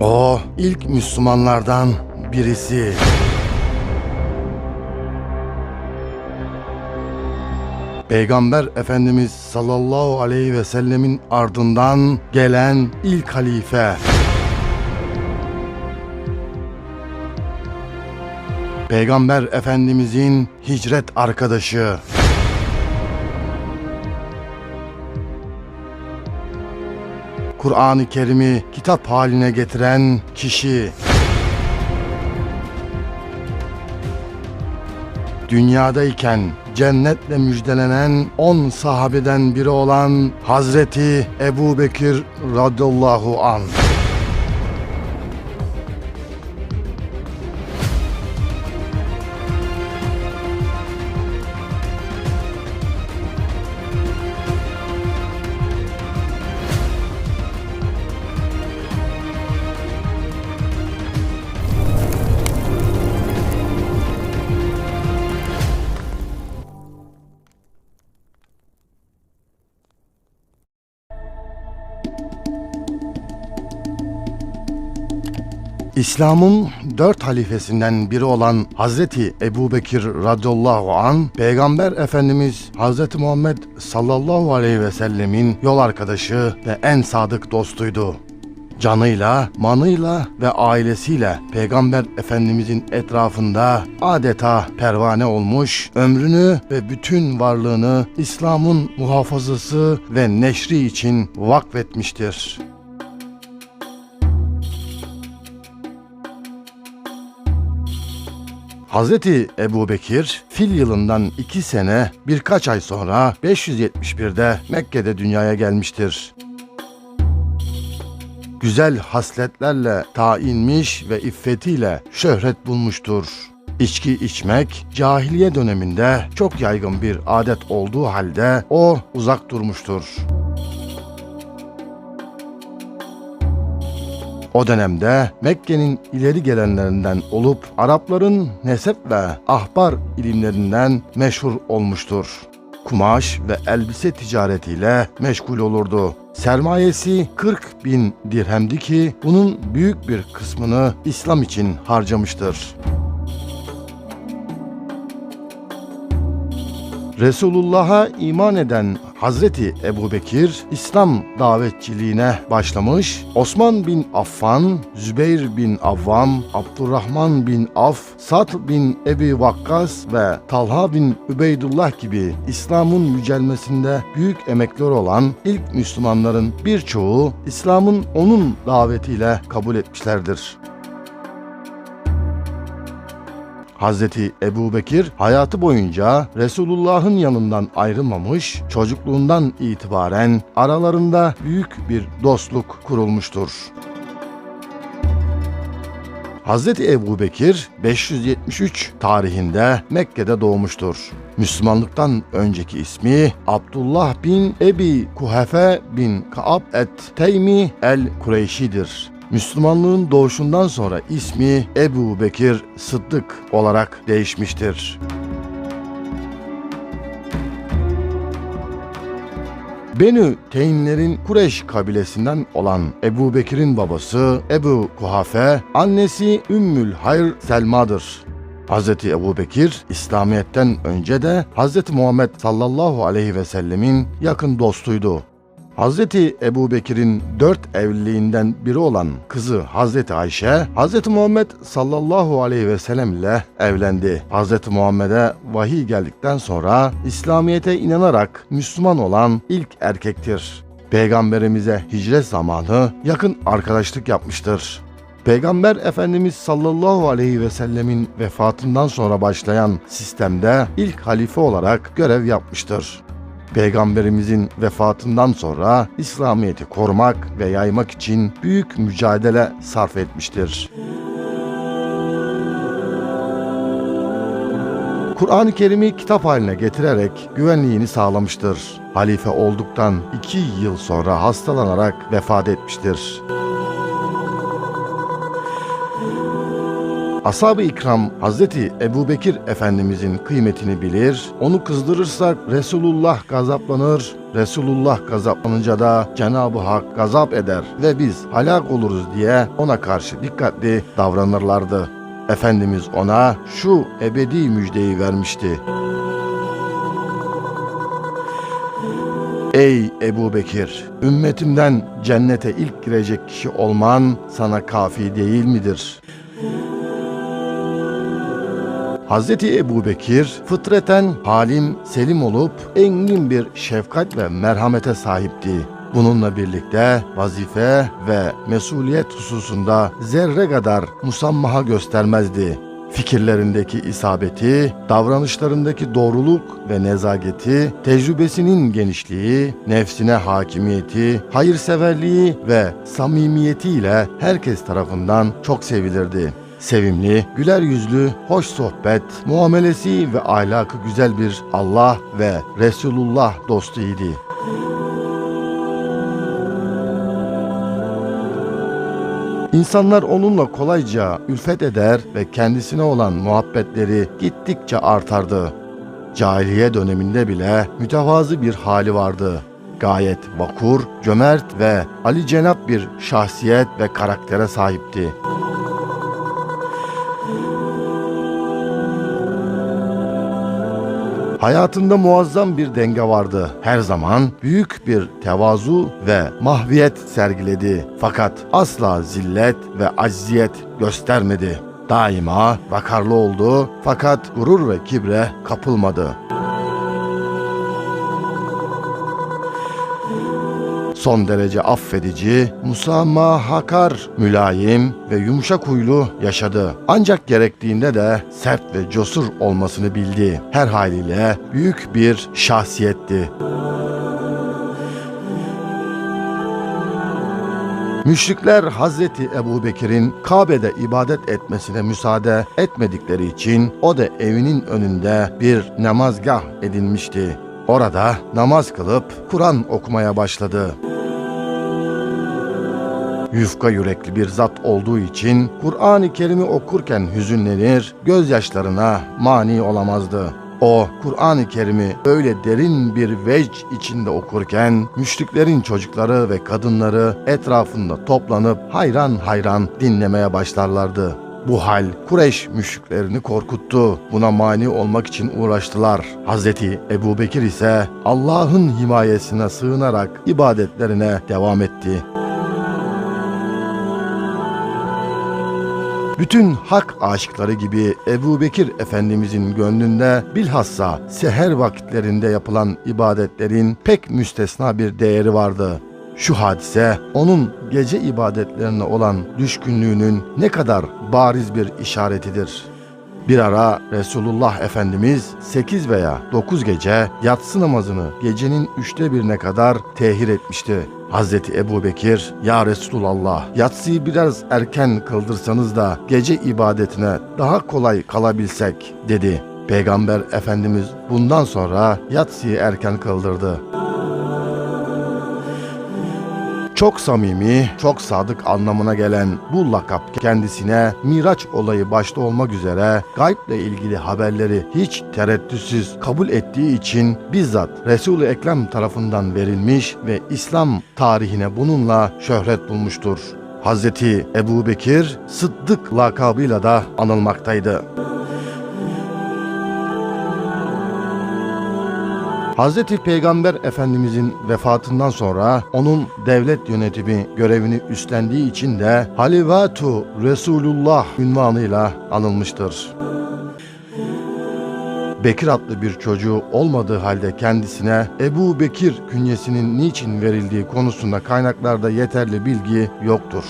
O ilk Müslümanlardan birisi. Peygamber Efendimiz sallallahu aleyhi ve sellemin ardından gelen ilk halife. Peygamber Efendimizin hicret arkadaşı. Kur'an-ı Kerim'i kitap haline getiren kişi. Dünyadayken cennetle müjdelenen 10 sahabeden biri olan Hazreti Ebu Bekir radıyallahu anh. İslam'ın dört halifesinden biri olan Hazreti Ebu Bekir radıyallahu an, Peygamber Efendimiz Hazreti Muhammed sallallahu aleyhi ve sellemin yol arkadaşı ve en sadık dostuydu. Canıyla, manıyla ve ailesiyle Peygamber Efendimizin etrafında adeta pervane olmuş, ömrünü ve bütün varlığını İslam'ın muhafazası ve neşri için vakfetmiştir. Hazreti Ebu Bekir fil yılından iki sene birkaç ay sonra 571'de Mekke'de dünyaya gelmiştir. Güzel hasletlerle tayinmiş ve iffetiyle şöhret bulmuştur. İçki içmek cahiliye döneminde çok yaygın bir adet olduğu halde o uzak durmuştur. O dönemde Mekke'nin ileri gelenlerinden olup Arapların nesep ve ahbar ilimlerinden meşhur olmuştur. Kumaş ve elbise ticaretiyle meşgul olurdu. Sermayesi 40 bin dirhemdi ki bunun büyük bir kısmını İslam için harcamıştır. Resulullah'a iman eden Hazreti Ebu Bekir İslam davetçiliğine başlamış. Osman bin Affan, Zübeyir bin Avvam, Abdurrahman bin Af, Sat bin Ebi Vakkas ve Talha bin Übeydullah gibi İslam'ın yücelmesinde büyük emekler olan ilk Müslümanların birçoğu İslam'ın onun davetiyle kabul etmişlerdir. Hazreti Ebu Bekir hayatı boyunca Resulullah'ın yanından ayrılmamış, çocukluğundan itibaren aralarında büyük bir dostluk kurulmuştur. Hazreti Ebu Bekir 573 tarihinde Mekke'de doğmuştur. Müslümanlıktan önceki ismi Abdullah bin Ebi Kuhefe bin Kaab et Teymi el Kureyşi'dir. Müslümanlığın doğuşundan sonra ismi Ebu Bekir Sıddık olarak değişmiştir. Benü Teymlerin Kureş kabilesinden olan Ebu Bekir'in babası Ebu Kuhafe, annesi Ümmül Hayr Selma'dır. Hz. Ebu Bekir, İslamiyet'ten önce de Hz. Muhammed sallallahu aleyhi ve sellemin yakın dostuydu. Hz. Ebu Bekir'in dört evliliğinden biri olan kızı Hz. Ayşe, Hz. Muhammed sallallahu aleyhi ve sellem ile evlendi. Hz. Muhammed'e vahiy geldikten sonra İslamiyet'e inanarak Müslüman olan ilk erkektir. Peygamberimize hicret zamanı yakın arkadaşlık yapmıştır. Peygamber Efendimiz sallallahu aleyhi ve sellemin vefatından sonra başlayan sistemde ilk halife olarak görev yapmıştır. Peygamberimizin vefatından sonra İslamiyet'i korumak ve yaymak için büyük mücadele sarf etmiştir. Kur'an-ı Kerim'i kitap haline getirerek güvenliğini sağlamıştır. Halife olduktan iki yıl sonra hastalanarak vefat etmiştir. Ashab-ı ikram Hazreti Ebu Bekir Efendimizin kıymetini bilir, onu kızdırırsak Resulullah gazaplanır, Resulullah gazaplanınca da Cenab-ı Hak gazap eder ve biz halak oluruz diye ona karşı dikkatli davranırlardı. Efendimiz ona şu ebedi müjdeyi vermişti. Ey Ebu Bekir! Ümmetimden cennete ilk girecek kişi olman sana kafi değil midir? Hazreti Ebu Bekir fıtreten halim selim olup engin bir şefkat ve merhamete sahipti. Bununla birlikte vazife ve mesuliyet hususunda zerre kadar musammaha göstermezdi. Fikirlerindeki isabeti, davranışlarındaki doğruluk ve nezaketi, tecrübesinin genişliği, nefsine hakimiyeti, hayırseverliği ve samimiyetiyle herkes tarafından çok sevilirdi. Sevimli, güler yüzlü, hoş sohbet, muamelesi ve ahlakı güzel bir Allah ve Resulullah dostuydu. İnsanlar onunla kolayca ülfet eder ve kendisine olan muhabbetleri gittikçe artardı. Cahiliye döneminde bile mütevazı bir hali vardı. Gayet vakur, cömert ve Ali Cenap bir şahsiyet ve karaktere sahipti. Hayatında muazzam bir denge vardı. Her zaman büyük bir tevazu ve mahviyet sergiledi. Fakat asla zillet ve acziyet göstermedi. Daima vakarlı oldu fakat gurur ve kibre kapılmadı. Son derece affedici, musamahakar, mülayim ve yumuşak huylu yaşadı. Ancak gerektiğinde de sert ve cosur olmasını bildi. Her haliyle büyük bir şahsiyetti. Müşrikler Hazreti Ebu Bekir'in Kabe'de ibadet etmesine müsaade etmedikleri için o da evinin önünde bir namazgah edinmişti. Orada namaz kılıp Kur'an okumaya başladı. Yufka yürekli bir zat olduğu için Kur'an-ı Kerim'i okurken hüzünlenir, gözyaşlarına mani olamazdı. O Kur'an-ı Kerim'i öyle derin bir vec içinde okurken müşriklerin çocukları ve kadınları etrafında toplanıp hayran hayran dinlemeye başlarlardı. Bu hal Kureyş müşriklerini korkuttu. Buna mani olmak için uğraştılar. Hazreti Ebu Bekir ise Allah'ın himayesine sığınarak ibadetlerine devam etti. Bütün hak aşıkları gibi Ebu Bekir Efendimizin gönlünde bilhassa seher vakitlerinde yapılan ibadetlerin pek müstesna bir değeri vardı. Şu hadise onun gece ibadetlerine olan düşkünlüğünün ne kadar bariz bir işaretidir. Bir ara Resulullah Efendimiz 8 veya 9 gece yatsı namazını gecenin üçte birine kadar tehir etmişti. Hazreti Ebu Bekir, Ya Resulallah, yatsıyı biraz erken kıldırsanız da gece ibadetine daha kolay kalabilsek, dedi. Peygamber Efendimiz bundan sonra yatsıyı erken kıldırdı. Çok samimi, çok sadık anlamına gelen bu lakap kendisine Miraç olayı başta olmak üzere gayble ilgili haberleri hiç tereddütsüz kabul ettiği için bizzat Resul-i Ekrem tarafından verilmiş ve İslam tarihine bununla şöhret bulmuştur. Hazreti Ebu Bekir Sıddık lakabıyla da anılmaktaydı. Hazreti Peygamber Efendimizin vefatından sonra onun devlet yönetimi görevini üstlendiği için de Halivatu Resulullah ünvanıyla anılmıştır. Bekir adlı bir çocuğu olmadığı halde kendisine Ebu Bekir künyesinin niçin verildiği konusunda kaynaklarda yeterli bilgi yoktur.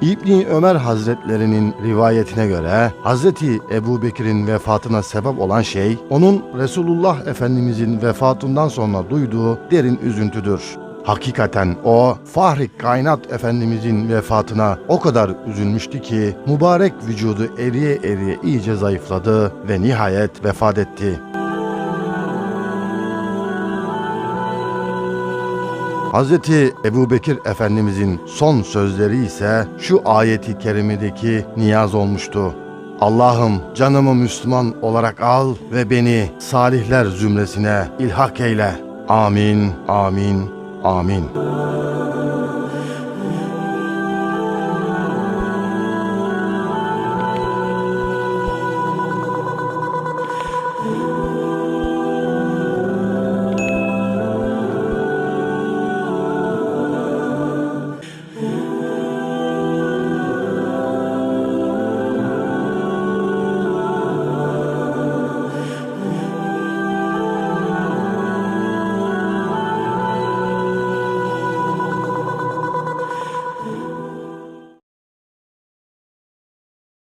İbni Ömer Hazretlerinin rivayetine göre Hazreti Ebu Bekir'in vefatına sebep olan şey onun Resulullah Efendimizin vefatından sonra duyduğu derin üzüntüdür. Hakikaten o Fahri Kainat Efendimizin vefatına o kadar üzülmüştü ki mübarek vücudu eriye eriye iyice zayıfladı ve nihayet vefat etti. Hazreti Ebu Bekir Efendimizin son sözleri ise şu ayeti kerimedeki niyaz olmuştu. Allah'ım canımı Müslüman olarak al ve beni salihler zümresine ilhak eyle. Amin, amin, amin.